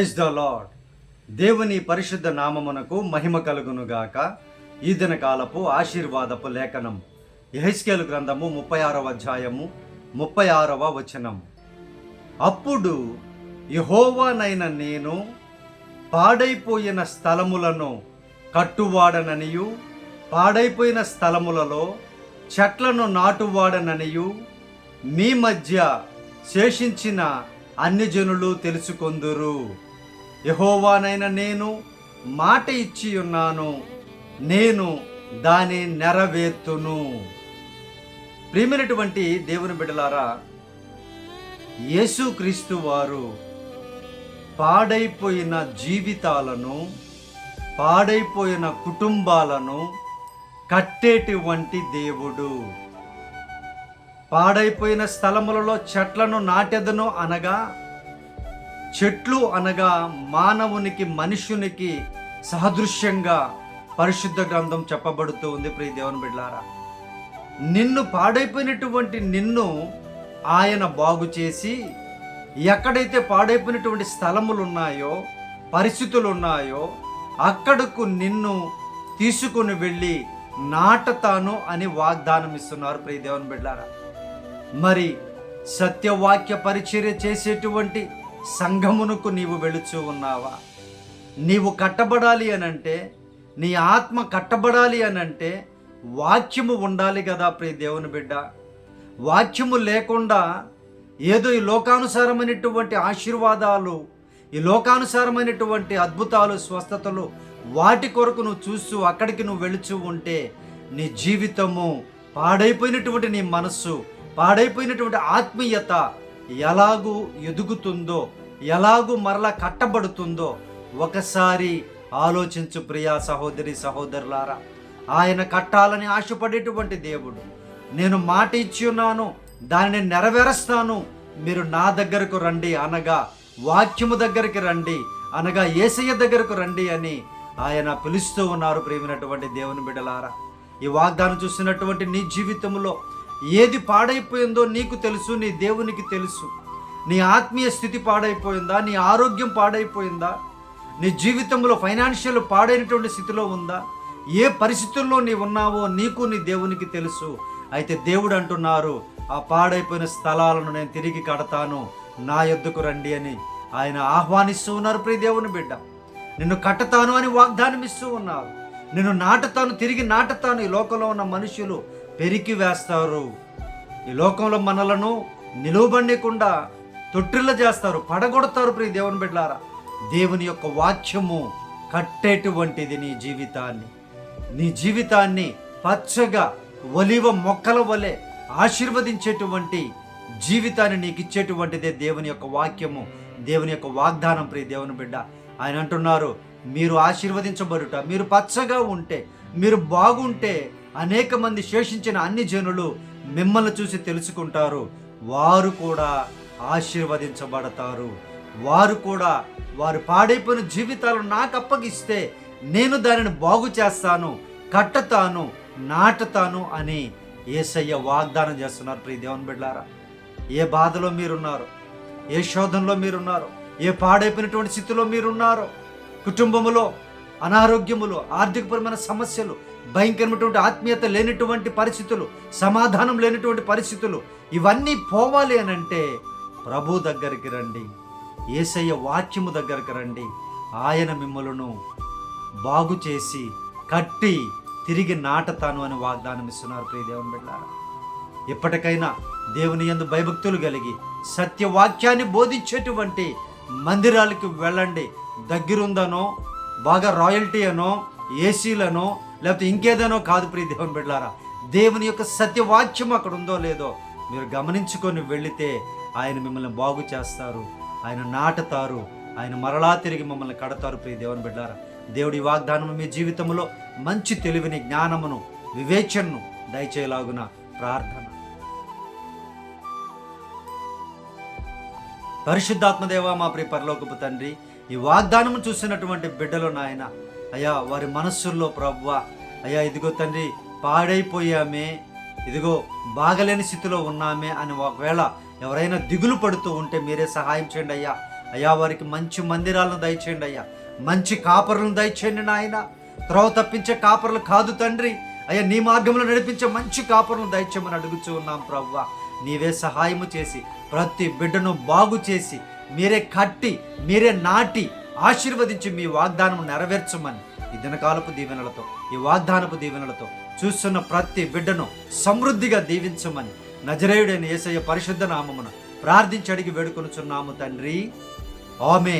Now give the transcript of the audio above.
Praise the lord దేవుని పరిశుద్ధ నామమునకు మహిమ కలుగునుగాక. ఈ దిన కాలపు ఆశీర్వాదపు లేఖనం. యహెస్కేలు గ్రంథము ముప్పై ఆరవ అధ్యాయము ముప్పై ఆరవ వచనం. అప్పుడు యహోవానైన నేను పాడైపోయిన స్థలములను కట్టువాడననియు పాడైపోయిన స్థలములలో చెట్లను నాటువాడననియు మీ మధ్య శేషించిన అన్ని జనులు తెలుసుకొందురు. యహోవానైన నేను మాట ఇచ్చి ఉన్నాను. నేను దాని నెరవేర్తును. ప్రియమైనటువంటి దేవుని బిడ్డలారా యేసుక్రీస్తు వారు పాడైపోయిన జీవితాలను పాడైపోయిన కుటుంబాలను కట్టేటువంటి దేవుడు. పాడైపోయిన స్థలములలో చెట్లను నాటెదను అనగా చెట్లు అనగా మానవునికి మనుష్యునికి సహదృశ్యంగా పరిశుద్ధ గ్రంథం చెప్పబడుతూ ఉంది. ప్రియ దేవుని బిడ్లారా నిన్ను పాడైపోయినటువంటి నిన్ను ఆయన బాగు చేసి ఎక్కడైతే పాడైపోయినటువంటి స్థలములు ఉన్నాయో పరిస్థితులు ఉన్నాయో అక్కడకు నిన్ను తీసుకుని వెళ్ళి నాటతాను అని వాగ్దానం ఇస్తున్నారు. ప్రియ దేవుని బిడ్డారా మరి సత్యవాక్య పరిచర్య చేసేటువంటి సంఘమునకు నీవు వెళుచు ఉన్నావా? నీవు కట్టబడాలి అనంటే నీ ఆత్మ కట్టబడాలి అనంటే వాక్యము ఉండాలి కదా ప్రియ దేవుని బిడ్డ. వాక్యము లేకుండా ఏదో ఈ లోకానుసారమైనటువంటి ఆశీర్వాదాలు ఈ లోకానుసారమైనటువంటి అద్భుతాలు స్వస్థతలు వాటి కొరకు నువ్వు చూస్తూ అక్కడికి నువ్వు వెళుచు ఉంటే నీ జీవితము పాడైపోయినటువంటి నీ మనస్సు పాడైపోయినటువంటి ఆత్మీయత ఎలాగూ ఎదుగుతుందో ఎలాగూ మరలా కట్టబడుతుందో ఒకసారి ఆలోచించు ప్రియా సహోదరి సహోదరులారా. ఆయన కట్టాలని ఆశపడేటువంటి దేవుడు. నేను మాట ఇచ్చి ఉన్నాను దానిని నెరవేరుస్తాను. మీరు నా దగ్గరకు రండి అనగా వాక్యము దగ్గరికి రండి అనగా ఏసయ్య దగ్గరకు రండి అని ఆయన పిలుస్తూ ఉన్నారు ప్రేమినటువంటి దేవుని బిడలారా ఈ వాగ్దానం చూసినటువంటి నీ జీవితంలో ఏది పాడైపోయిందో నీకు తెలుసు నీ దేవునికి తెలుసు. నీ ఆత్మీయ స్థితి పాడైపోయిందా? నీ ఆరోగ్యం పాడైపోయిందా? నీ జీవితంలో ఫైనాన్షియల్ పాడైనటువంటి స్థితిలో ఉందా? ఏ పరిస్థితుల్లో నీ ఉన్నావో నీకు నీ దేవునికి తెలుసు. అయితే దేవుడు అంటున్నారు ఆ పాడైపోయిన స్థలాలను నేను తిరిగి కడతాను. నా యొద్దకు రండి అని. ఆయన ఆహ్వానిస్తూ ఉన్నారు ప్రియ దేవుని బిడ్డ. నిన్ను కట్టతాను అని వాగ్దానం ఇస్తూ ఉన్నారు. నిన్ను నాటుతాను తిరిగి నాటుతాను. ఈ లోకంలో ఉన్న మనుషులు పెరికి వేస్తారు. ఈ లోకంలో మనలను నిలువబడకుండా తొట్టిల్ల చేస్తారు పడగొడతారు ప్రియ దేవుని బిడ్డారా దేవుని యొక్క వాక్యము కట్టేటువంటిది నీ జీవితాన్ని. నీ జీవితాన్ని పచ్చగా ఒలివ మొక్కల వలె ఆశీర్వదించేటువంటి జీవితాన్ని నీకు ఇచ్చేటువంటిదే దేవుని యొక్క వాక్యము దేవుని యొక్క వాగ్దానం ప్రియ దేవుని బిడ్డ. ఆయన అంటున్నారు మీరు ఆశీర్వదించబడుట మీరు పచ్చగా ఉంటే మీరు బాగుంటే అనేక మంది శేషించిన అన్ని జనులు మిమ్మల్ని చూసి తెలుసుకుంటారు. వారు కూడా ఆశీర్వదించబడతారు. వారు కూడా వారు పాడైపోయిన జీవితాలు నాకు అప్పగిస్తే నేను దానిని బాగు చేస్తాను కట్టతాను నాటుతాను అని ఏసయ్య వాగ్దానం చేస్తున్నారు. ప్రియ దేవుని బిడ్డారా ఏ బాధలో మీరున్నారు? ఏ శోధనలో మీరున్నారు? ఏ పాడైపోయినటువంటి స్థితిలో మీరున్నారు? కుటుంబములో అనారోగ్యములు ఆర్థికపరమైన సమస్యలు భయంకరమైనటువంటి ఆత్మీయత లేనటువంటి పరిస్థితులు సమాధానం లేనటువంటి పరిస్థితులు ఇవన్నీ పోవాలి అని అంటే ప్రభు దగ్గరికి రండి. ఏసయ్య వాక్యము దగ్గరికి రండి. ఆయన మిమ్మలను బాగు చేసి కట్టి తిరిగి నాటతాను అని వాగ్దానం ఇస్తున్నారు ప్రియ దేవుని బిడ్డారా. ఇప్పటికైనా దేవుని యందు భయభక్తులు కలిగి సత్యవాక్యాన్ని బోధించేటువంటి మందిరాలకి వెళ్ళండి. దగ్గరుందనో బాగా రాయల్టీ అనో ఏసీలనో లేకపోతే ఇంకేదనో కాదు ప్రియ దేవుని బిడ్డారా. దేవుని యొక్క సత్యవాక్యం అక్కడ ఉందో లేదో మీరు గమనించుకొని వెళితే ఆయన మిమ్మల్ని బాగు చేస్తారు. ఆయన నాటుతారు. ఆయన మరలా తిరిగి మమ్మల్ని కడతారు ప్రియ దేవుని బిడ్డారా. దేవుడి వాగ్దానం మీ జీవితంలో మంచి తెలివిని జ్ఞానమును వివేచనను దయచేయలాగున ప్రార్థన. పరిశుద్ధాత్మదేవ మా ప్రియ పరలోకపు తండ్రి ఈ వాగ్దానము చూసినటువంటి బిడ్డలు నాయన అయ్యా వారి మనస్సుల్లో ప్రవ్వ అయ్యా ఇదిగో తండ్రి పాడైపోయామే. ఇదిగో బాగలేని స్థితిలో ఉన్నామే అని ఒకవేళ ఎవరైనా దిగులు పడుతూ ఉంటే మీరే సహాయం చేయండి అయ్యా. అయ్యా వారికి మంచి మందిరాలను దయచేయండి అయ్యా. మంచి కాపరులను దయచేయండి నాయన. త్రోవ తప్పించే కాపర్లు కాదు తండ్రి. అయ్యా నీ మార్గంలో నడిపించే మంచి కాపర్లను దయచేయమని అడుగుచూ ఉన్నాం ప్రవ్వ. నీవే సహాయము చేసి ప్రతి బిడ్డను బాగు చేసి మీరే కట్టి మీరే నాటి ఆశీర్వదించి మీ వాగ్దానం నెరవేర్చమని ఈ దినకాలపు దీవెనలతో ఈ వాగ్దానపు దీవెనలతో చూస్తున్న ప్రతి బిడ్డను సమృద్ధిగా దీవించమని నజరేయుడైన ఏసయ్య పరిశుద్ధ నామమున ప్రార్థించి అడిగి వేడుకొనుచున్నాము తండ్రి. ఆమె